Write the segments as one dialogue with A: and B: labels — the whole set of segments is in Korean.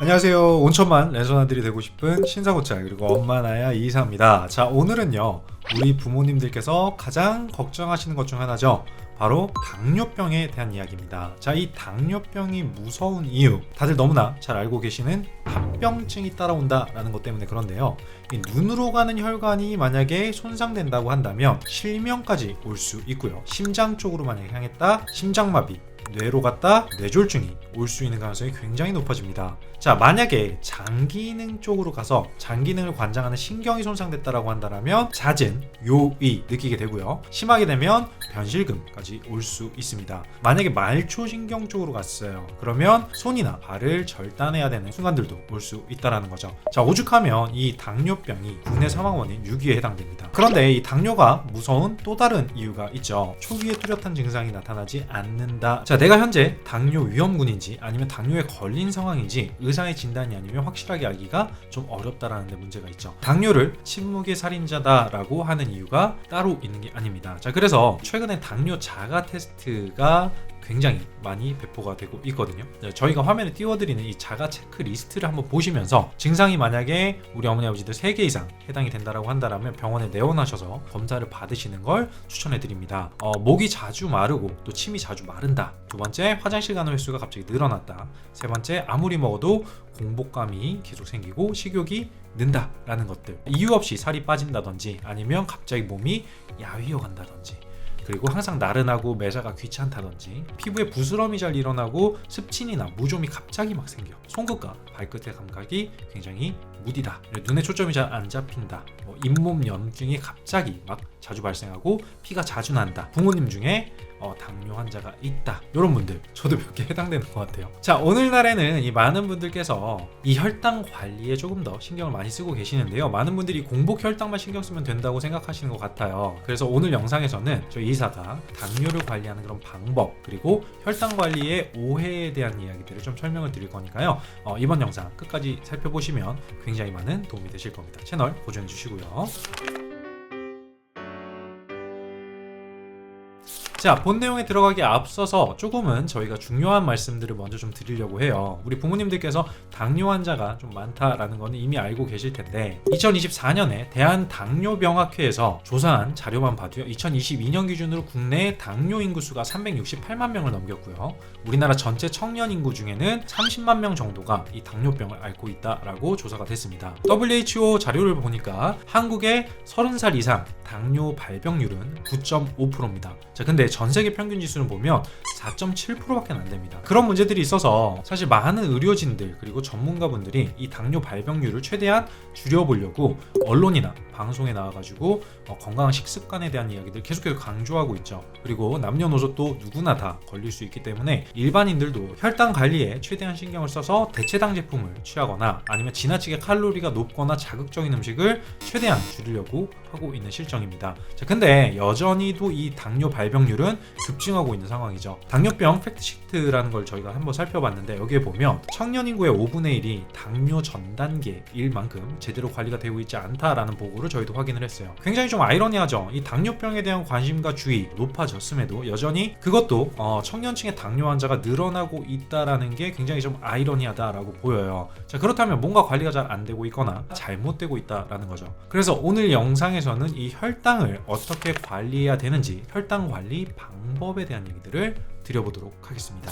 A: 안녕하세요. 온천만 랜선아들이 되고 싶은 신사고찰 그리고 엄마 나야 이사입니다. 자 오늘은요 우리 부모님들께서 가장 걱정하시는 것 중 하나죠. 바로 당뇨병에 대한 이야기입니다. 자, 이 당뇨병이 무서운 이유 다들 너무나 잘 알고 계시는 합병증이 따라온다라는 것 때문에 그런데요. 이 눈으로 가는 혈관이 만약에 손상된다고 한다면 실명까지 올 수 있고요. 심장 쪽으로 만약에 향했다 심장마비, 뇌로 갔다 뇌졸중이 올 수 있는 가능성이 굉장히 높아집니다. 자, 만약에 장기능 쪽으로 가서 장기능을 관장하는 신경이 손상됐다라고 한다면 잦은 요의 느끼게 되고요. 심하게 되면 변실금까지 올 수 있습니다. 만약에 말초 신경 쪽으로 갔어요. 그러면 손이나 발을 절단해야 되는 순간들도 올 수 있다라는 거죠. 자, 오죽하면 이 당뇨병이 국내 사망 원인 6위에 해당됩니다. 그런데 이 당뇨가 무서운 또 다른 이유가 있죠. 초기에 뚜렷한 증상이 나타나지 않는다. 자, 내가 현재 당뇨 위험군인 지 아니면 당뇨에 걸린 상황인지 의사의 진단이 아니면 확실하게 알기가 좀 어렵다라는 데 문제가 있죠. 당뇨를 침묵의 살인자다라고 하는 이유가 따로 있는 게 아닙니다. 자, 그래서 최근에 당뇨 자가 테스트가 굉장히 많이 배포가 되고 있거든요. 네, 저희가 화면에 띄워드리는 이 자가 체크 리스트를 한번 보시면서 증상이 만약에 우리 어머니 아버지들 3개 이상 해당이 된다라고 한다면 병원에 내원하셔서 검사를 받으시는 걸 추천해 드립니다. 어, 목이 자주 마르고 또 침이 자주 마른다. 두 번째 화장실 가는 횟수가 갑자기 늘어났다. 세 번째 아무리 먹어도 공복감이 계속 생기고 식욕이 는다라는 것들. 이유 없이 살이 빠진다든지 아니면 갑자기 몸이 야위어 간다든지 그리고 항상 나른하고 매사가 귀찮다든지 피부에 부스럼이 잘 일어나고 습진이나 무좀이 갑자기 막 생겨. 손끝과 발끝의 감각이 굉장히 무디다. 눈에 초점이 잘 안 잡힌다. 뭐 잇몸 염증이 갑자기 막 자주 발생하고 피가 자주 난다. 부모님 중에 어, 당뇨 환자가 있다. 이런 분들 저도 몇 개 해당되는 것 같아요. 자 오늘날에는 이 많은 분들께서 이 혈당 관리에 조금 더 신경을 많이 쓰고 계시는데요. 많은 분들이 공복 혈당만 신경 쓰면 된다고 생각하시는 것 같아요. 그래서 오늘 영상에서는 저희 이사가 당뇨를 관리하는 그런 방법 그리고 혈당 관리의 오해에 대한 이야기들을 좀 설명을 드릴 거니까요. 어, 이번 영상 끝까지 살펴보시면 굉장히 많은 도움이 되실 겁니다. 채널 고정해 주시고요 자, 본 내용에 들어가기 앞서서 조금은 저희가 중요한 말씀들을 먼저 좀 드리려고 해요. 우리 부모님들께서 당뇨 환자가 좀 많다라는 거는 이미 알고 계실 텐데 2024년에 대한 당뇨병학회에서 조사한 자료만 봐도요. 2022년 기준으로 국내 당뇨 인구수가 368만 명을 넘겼고요. 우리나라 전체 청년 인구 중에는 30만 명 정도가 이 당뇨병을 앓고 있다라고 조사가 됐습니다. WHO 자료를 보니까 한국의 30살 이상 당뇨 발병률은 9.5%입니다. 자, 근데 전 세계 평균 지수는 보면 4.7%밖에 안 됩니다. 그런 문제들이 있어서 사실 많은 의료진들 그리고 전문가분들이 이 당뇨 발병률을 최대한 줄여보려고 언론이나 방송에 나와가지고 어, 건강한 식습관에 대한 이야기들 계속해서 강조하고 있죠. 그리고 남녀노소 또 누구나 다 걸릴 수 있기 때문에 일반인들도 혈당 관리에 최대한 신경을 써서 대체당 제품을 취하거나 아니면 지나치게 칼로리가 높거나 자극적인 음식을 최대한 줄이려고 하고 있는 실정입니다. 자, 근데 여전히도 이 당뇨 발병률은 급증하고 있는 상황이죠. 당뇨병 팩트시트라는 걸 저희가 한번 살펴봤는데 여기에 보면 청년 인구의 5분의 1이 당뇨 전 단계일 만큼 제대로 관리가 되고 있지 않다라는 보고를 저희도 확인을 했어요. 굉장히 좀 아이러니하죠. 이 당뇨병에 대한 관심과 주의 높아졌음에도 여전히 그것도 어, 청년층의 당뇨 환자가 늘어나고 있다라는 게 굉장히 좀 아이러니하다라고 보여요. 자 그렇다면 뭔가 관리가 잘 안 되고 있거나 잘못되고 있다라는 거죠. 그래서 오늘 영상에서는 이 혈당을 어떻게 관리해야 되는지 혈당 관리 방법에 대한 얘기들을 드려보도록 하겠습니다.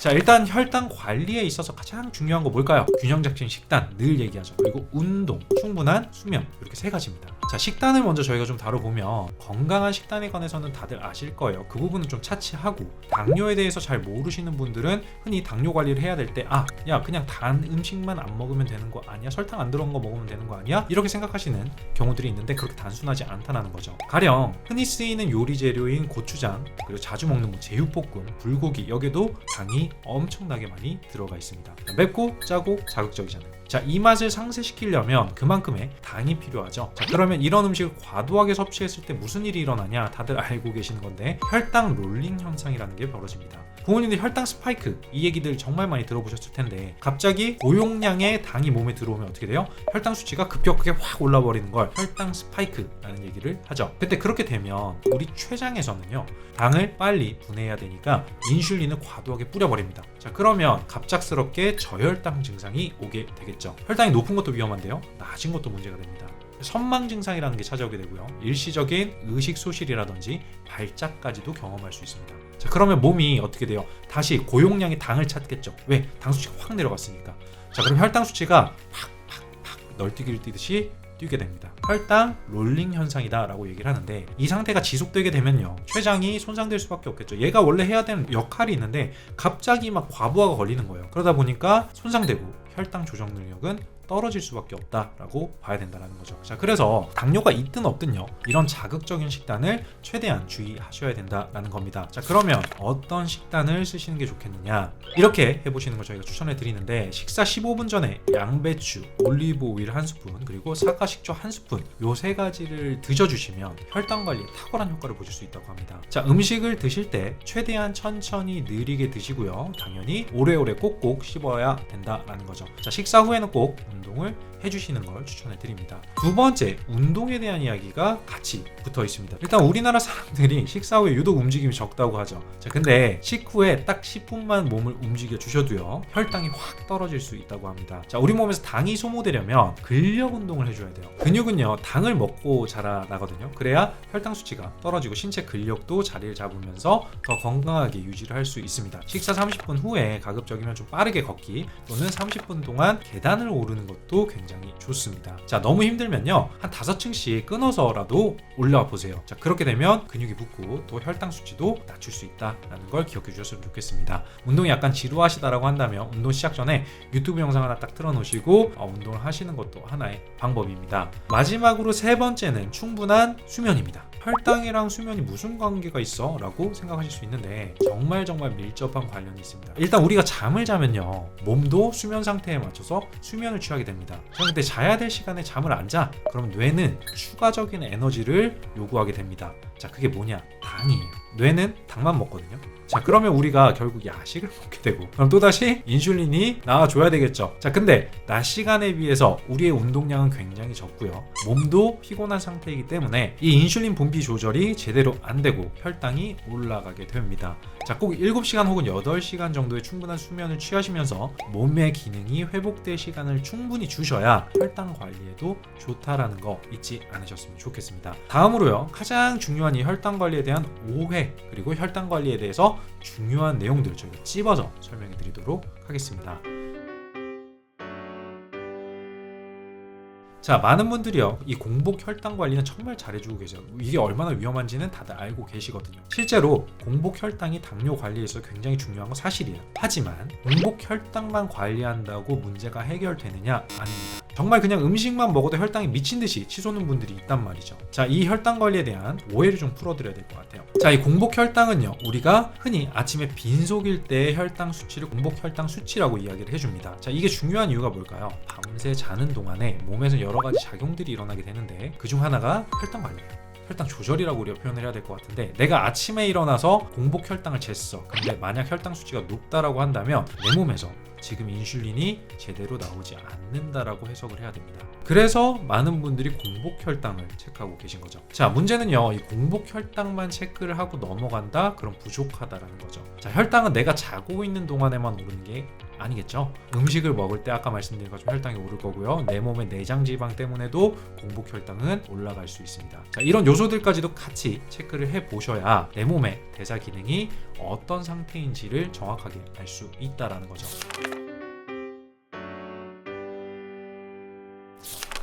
A: 자 일단 혈당 관리에 있어서 가장 중요한 거 뭘까요? 균형 잡힌 식단 늘 얘기하죠. 그리고 운동, 충분한 수면 이렇게 세 가지입니다. 자 식단을 먼저 저희가 좀 다뤄보면 건강한 식단에 관해서는 다들 아실 거예요. 그 부분은 좀 차치하고 당뇨에 대해서 잘 모르시는 분들은 흔히 당뇨 관리를 해야 될 때 아 야 그냥 단 음식만 안 먹으면 되는 거 아니야? 설탕 안 들어간 거 먹으면 되는 거 아니야? 이렇게 생각하시는 경우들이 있는데 그렇게 단순하지 않다는 거죠. 가령 흔히 쓰이는 요리 재료인 고추장 그리고 자주 먹는 뭐 제육볶음, 불고기 여기도 당이 엄청나게 많이 들어가 있습니다. 맵고 짜고 자극적이잖아요. 자, 이 맛을 상쇄시키려면 그만큼의 당이 필요하죠. 자, 그러면 이런 음식을 과도하게 섭취했을 때 무슨 일이 일어나냐? 다들 알고 계시는 건데 혈당 롤링 현상이라는 게 벌어집니다. 부모님들 혈당 스파이크 이 얘기들 정말 많이 들어보셨을 텐데 갑자기 고용량의 당이 몸에 들어오면 어떻게 돼요? 혈당 수치가 급격하게 확 올라버리는 걸 혈당 스파이크라는 얘기를 하죠. 근데 그렇게 되면 우리 췌장에서는요 당을 빨리 분해해야 되니까 인슐린을 과도하게 뿌려버립니다. 자 그러면 갑작스럽게 저혈당 증상이 오게 되겠죠. 혈당이 높은 것도 위험한데요, 낮은 것도 문제가 됩니다. 선망 증상이라는 게 찾아오게 되고요. 일시적인 의식 소실이라든지 발작까지도 경험할 수 있습니다. 자, 그러면 몸이 어떻게 돼요? 다시 고용량의 당을 찾겠죠. 왜? 당 수치가 확 내려갔으니까. 자, 그럼 혈당 수치가 팍팍팍 널뛰기를 뛰듯이 뛰게 됩니다. 혈당 롤링 현상이다라고 얘기를 하는데 이 상태가 지속되게 되면요 췌장이 손상될 수밖에 없겠죠. 얘가 원래 해야 되는 역할이 있는데 갑자기 막 과부하가 걸리는 거예요. 그러다 보니까 손상되고 혈당 조정 능력은 떨어질 수밖에 없다라고 봐야 된다는 거죠. 자, 그래서 당뇨가 있든 없든요. 이런 자극적인 식단을 최대한 주의하셔야 된다라는 겁니다. 자, 그러면 어떤 식단을 쓰시는 게 좋겠느냐? 이렇게 해보시는 걸 저희가 추천해 드리는데 식사 15분 전에 양배추, 올리브 오일 한 스푼, 그리고 사과 식초 한 스푼 요 세 가지를 드셔주시면 혈당 관리에 탁월한 효과를 보실 수 있다고 합니다. 자, 음식을 드실 때 최대한 천천히 느리게 드시고요. 당연히 오래오래 꼭꼭 씹어야 된다라는 거죠. 자, 식사 후에는 꼭 운동을 해주시는 걸 추천해 드립니다. 두 번째, 운동에 대한 이야기가 같이 붙어 있습니다. 일단 우리나라 사람들이 식사 후에 유독 움직임이 적다고 하죠. 자, 근데 식후에 딱 10분만 몸을 움직여 주셔도요, 혈당이 확 떨어질 수 있다고 합니다. 자, 우리 몸에서 당이 소모되려면 근력 운동을 해줘야 돼요. 근육은요, 당을 먹고 자라나거든요. 그래야 혈당 수치가 떨어지고 신체 근력도 자리를 잡으면서 더 건강하게 유지를 할 수 있습니다. 식사 30분 후에 가급적이면 좀 빠르게 걷기 또는 30분 동안 계단을 오르는 것도 굉장히 좋습니다. 자, 너무 힘들면요. 한 5층씩 끊어서라도 올라와 보세요. 자, 그렇게 되면 근육이 붙고 또 혈당 수치도 낮출 수 있다라는 걸 기억해 주셨으면 좋겠습니다. 운동이 약간 지루하시다라고 한다면 운동 시작 전에 유튜브 영상 하나 딱 틀어 놓으시고 어, 운동을 하시는 것도 하나의 방법입니다. 마지막으로 세 번째는 충분한 수면입니다. 혈당이랑 수면이 무슨 관계가 있어? 라고 생각하실 수 있는데 정말 정말 밀접한 관련이 있습니다. 일단 우리가 잠을 자면요. 몸도 수면 상태에 맞춰서 수면을 취하게 됩니다. 그런데 자야 될 시간에 잠을 안 자. 그럼 뇌는 추가적인 에너지를 요구하게 됩니다. 자, 그게 뭐냐? 당이에요. 뇌는 당만 먹거든요. 자, 그러면 우리가 결국 야식을 먹게 되고, 그럼 또다시 인슐린이 나와줘야 되겠죠. 자, 근데 낮 시간에 비해서 우리의 운동량은 굉장히 적고요. 몸도 피곤한 상태이기 때문에 이 인슐린 분비 조절이 제대로 안 되고 혈당이 올라가게 됩니다. 자, 꼭 7시간 혹은 8시간 정도의 충분한 수면을 취하시면서 몸의 기능이 회복될 시간을 충분히 주셔야 혈당 관리에도 좋다라는 거 잊지 않으셨으면 좋겠습니다. 다음으로요. 가장 중요한 이 혈당 관리에 대한 오해 그리고 혈당 관리에 대해서 중요한 내용들 저희가 찝어서 설명해 드리도록 하겠습니다. 자, 많은 분들이요. 이 공복 혈당 관리는 정말 잘해주고 계세요. 이게 얼마나 위험한지는 다들 알고 계시거든요. 실제로 공복 혈당이 당뇨 관리에 있어 굉장히 중요한 건 사실이에요. 하지만 공복 혈당만 관리한다고 문제가 해결되느냐? 아닙니다. 정말 그냥 음식만 먹어도 혈당이 미친 듯이 치솟는 분들이 있단 말이죠. 자, 이 혈당 관리에 대한 오해를 좀 풀어드려야 될 것 같아요. 자, 이 공복 혈당은요, 우리가 흔히 아침에 빈속일 때의 혈당 수치를 공복 혈당 수치라고 이야기를 해줍니다. 자, 이게 중요한 이유가 뭘까요? 밤새 자는 동안에 몸에서 여러 가지 작용들이 일어나게 되는데 그중 하나가 혈당 관리예요. 혈당 조절이라고 우리가 표현을 해야 될 것 같은데 내가 아침에 일어나서 공복 혈당을 쟀어. 근데 만약 혈당 수치가 높다라고 한다면 내 몸에서 지금 인슐린이 제대로 나오지 않는다라고 해석을 해야 됩니다. 그래서 많은 분들이 공복 혈당을 체크하고 계신 거죠. 자, 문제는요. 이 공복 혈당만 체크를 하고 넘어간다? 그럼 부족하다라는 거죠. 자, 혈당은 내가 자고 있는 동안에만 오르는 게 아니겠죠. 음식을 먹을 때 아까 말씀드린 것처럼 혈당이 오를 거고요. 내 몸의 내장 지방 때문에도 공복 혈당은 올라갈 수 있습니다. 자, 이런 요소들까지도 같이 체크를 해 보셔야 내 몸의 대사 기능이 어떤 상태인지를 정확하게 알 수 있다라는 거죠.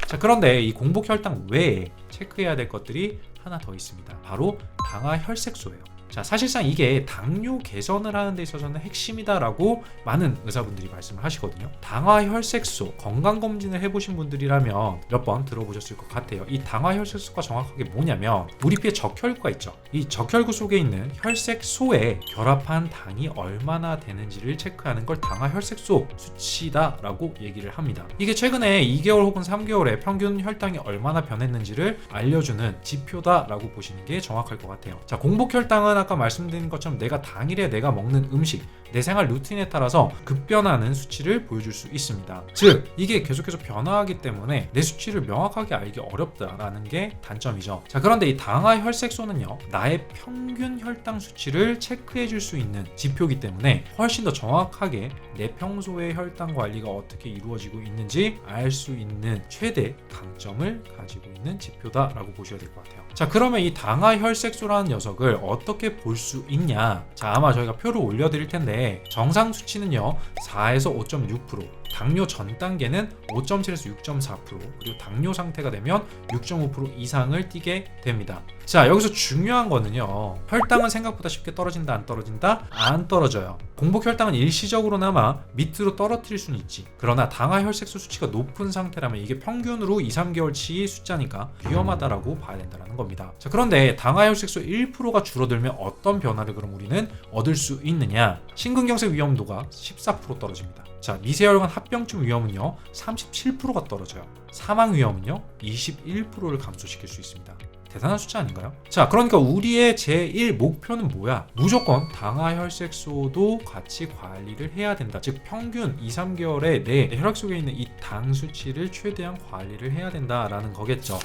A: 자, 그런데 이 공복 혈당 외에 체크해야 될 것들이 하나 더 있습니다. 바로 당화 혈색소예요. 자, 사실상 이게 당뇨 개선을 하는 데 있어서는 핵심이다라고 많은 의사분들이 말씀을 하시거든요. 당화 혈색소 건강 검진을 해보신 분들이라면 몇 번 들어보셨을 것 같아요. 이 당화 혈색소가 정확하게 뭐냐면 우리 피에 적혈구가 있죠. 이 적혈구 속에 있는 혈색소에 결합한 당이 얼마나 되는지를 체크하는 걸 당화 혈색소 수치다라고 얘기를 합니다. 이게 최근에 2개월 혹은 3개월에 평균 혈당이 얼마나 변했는지를 알려주는 지표다라고 보시는 게 정확할 것 같아요. 자, 공복 혈당은 아까 말씀드린 것처럼 내가 당일에 내가 먹는 음식, 내 생활 루틴에 따라서 급변하는 수치를 보여줄 수 있습니다. 즉, 이게 계속해서 변화하기 때문에 내 수치를 명확하게 알기 어렵다라는 게 단점이죠. 자, 그런데 이 당화 혈색소는요, 나의 평균 혈당 수치를 체크해 줄 수 있는 지표이기 때문에 훨씬 더 정확하게 내 평소의 혈당 관리가 어떻게 이루어지고 있는지 알 수 있는 최대 강점을 가지고 있는 지표다라고 보셔야 될 것 같아요. 자, 그러면 이 당화 혈색소라는 녀석을 어떻게 볼 수 있냐? 자, 아마 저희가 표를 올려드릴 텐데 정상 수치는요 4에서 5.6%. 당뇨 전 단계는 5.7에서 6.4% 그리고 당뇨 상태가 되면 6.5% 이상을 띠게 됩니다. 자 여기서 중요한 거는요 혈당은 생각보다 쉽게 떨어진다 안 떨어진다 안 떨어져요. 공복 혈당은 일시적으로나마 밑으로 떨어뜨릴 수는 있지. 그러나 당화 혈색소 수치가 높은 상태라면 이게 평균으로 2, 3개월치 숫자니까 위험하다라고 봐야 된다는 겁니다. 자 그런데 당화 혈색소 1%가 줄어들면 어떤 변화를 그럼 우리는 얻을 수 있느냐? 심근경색 위험도가 14% 떨어집니다. 자, 미세혈관 합병증 위험은요, 37%가 떨어져요. 사망 위험은요, 21%를 감소시킬 수 있습니다. 대단한 숫자 아닌가요? 자, 그러니까 우리의 제1 목표는 뭐야? 무조건 당화혈색소도 같이 관리를 해야 된다. 즉, 평균 2, 3개월에 내 혈액 속에 있는 이 당 수치를 최대한 관리를 해야 된다라는 거겠죠.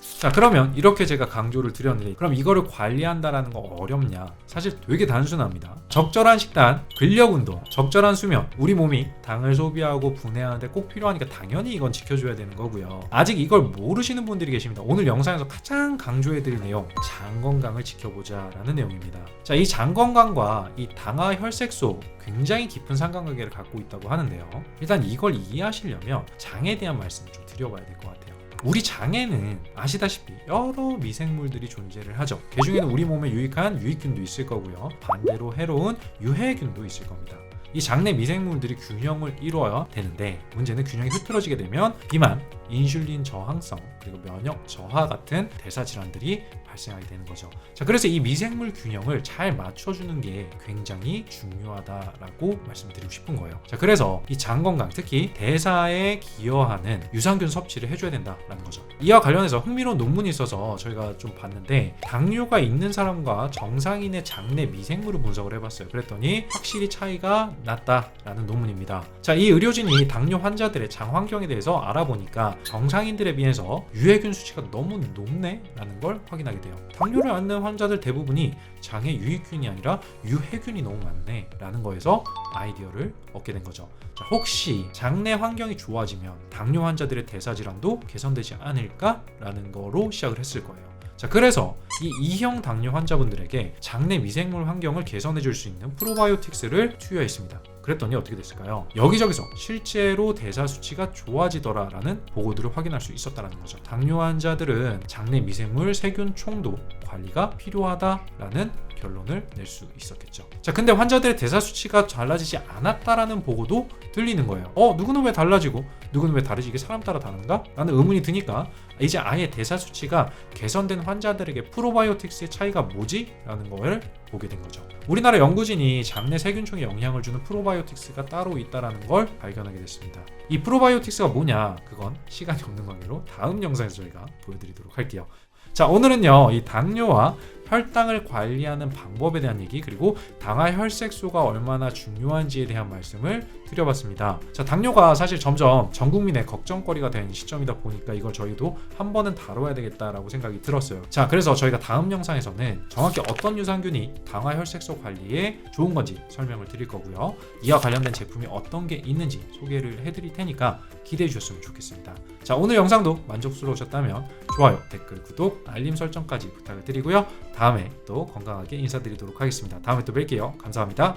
A: 자 그러면 이렇게 제가 강조를 드렸는데 그럼 이거를 관리한다라는 거 어렵냐? 사실 되게 단순합니다. 적절한 식단 근력 운동 적절한 수면 우리 몸이 당을 소비하고 분해하는데 꼭 필요하니까 당연히 이건 지켜줘야 되는 거고요. 아직 이걸 모르시는 분들이 계십니다. 오늘 영상에서 가장 강조해드릴 내용 장 건강을 지켜보자 라는 내용입니다. 자이 장 건강과 이 당화 혈색소 굉장히 깊은 상관관계를 갖고 있다고 하는데요. 일단 이걸 이해하시려면 장에 대한 말씀을 좀 드려봐야 될 것 같아요 우리 장에는 아시다시피 여러 미생물들이 존재를 하죠. 그 중에는 우리 몸에 유익한 유익균도 있을 거고요. 반대로 해로운 유해균도 있을 겁니다. 이 장내 미생물들이 균형을 이루어야 되는데 문제는 균형이 흐트러지게 되면 비만, 인슐린 저항성 그리고 면역 저하 같은 대사 질환들이 발생하게 되는 거죠. 자, 그래서 이 미생물 균형을 잘 맞춰주는 게 굉장히 중요하다라고 말씀드리고 싶은 거예요. 자, 그래서 이 장 건강, 특히 대사에 기여하는 유산균 섭취를 해줘야 된다라는 거죠. 이와 관련해서 흥미로운 논문이 있어서 저희가 좀 봤는데 당뇨가 있는 사람과 정상인의 장내 미생물을 분석을 해봤어요. 그랬더니 확실히 차이가 났다라는 논문입니다. 자, 이 의료진이 당뇨 환자들의 장 환경에 대해서 알아보니까 정상인들에 비해서 유해균 수치가 너무 높네 라는 걸 확인하게 돼요. 당뇨를 앓는 환자들 대부분이 장에 유익균이 아니라 유해균이 너무 많네 라는 거에서 아이디어를 얻게 된 거죠. 자, 혹시 장내 환경이 좋아지면 당뇨 환자들의 대사 질환도 개선되지 않을까라는 거로 시작을 했을 거예요. 자, 그래서 이 2형 당뇨 환자분들에게 장내 미생물 환경을 개선해 줄 수 있는 프로바이오틱스를 투여했습니다. 그랬더니 어떻게 됐을까요? 여기저기서 실제로 대사 수치가 좋아지더라라는 보고들을 확인할 수 있었다는 거죠. 당뇨 환자들은 장내 미생물 세균 총도 관리가 필요하다라는 결론을 낼 수 있었겠죠. 자, 근데 환자들의 대사 수치가 달라지지 않았다라는 보고도 들리는 거예요. 어, 누구는 왜 달라지고 누구는 왜 다르지? 이게 사람 따라 다른가? 라는 의문이 드니까 이제 아예 대사 수치가 개선된 환자들에게 프로 바이오틱스의 차이가 뭐지? 라는 걸 보게 된 거죠. 우리나라 연구진이 장내 세균총에 영향을 주는 프로바이오틱스가 따로 있다라는 걸 발견하게 됐습니다. 이 프로바이오틱스가 뭐냐? 그건 시간이 없는 관계로 다음 영상에서 저희가 보여드리도록 할게요. 자, 오늘은요, 이 당뇨와 혈당을 관리하는 방법에 대한 얘기 그리고 당화 혈색소가 얼마나 중요한지에 대한 말씀을 드려봤습니다. 자, 당뇨가 사실 점점 전 국민의 걱정거리가 된 시점이다 보니까 이걸 저희도 한 번은 다뤄야 되겠다라고 생각이 들었어요. 자, 그래서 저희가 다음 영상에서는 정확히 어떤 유산균이 당화 혈색소 관리에 좋은 건지 설명을 드릴 거고요. 이와 관련된 제품이 어떤 게 있는지 소개를 해드릴 테니까 기대해 주셨으면 좋겠습니다. 자, 오늘 영상도 만족스러우셨다면 좋아요, 댓글, 구독, 알림 설정까지 부탁을 드리고요. 다음에 또 건강하게 인사드리도록 하겠습니다. 다음에 또 뵐게요. 감사합니다.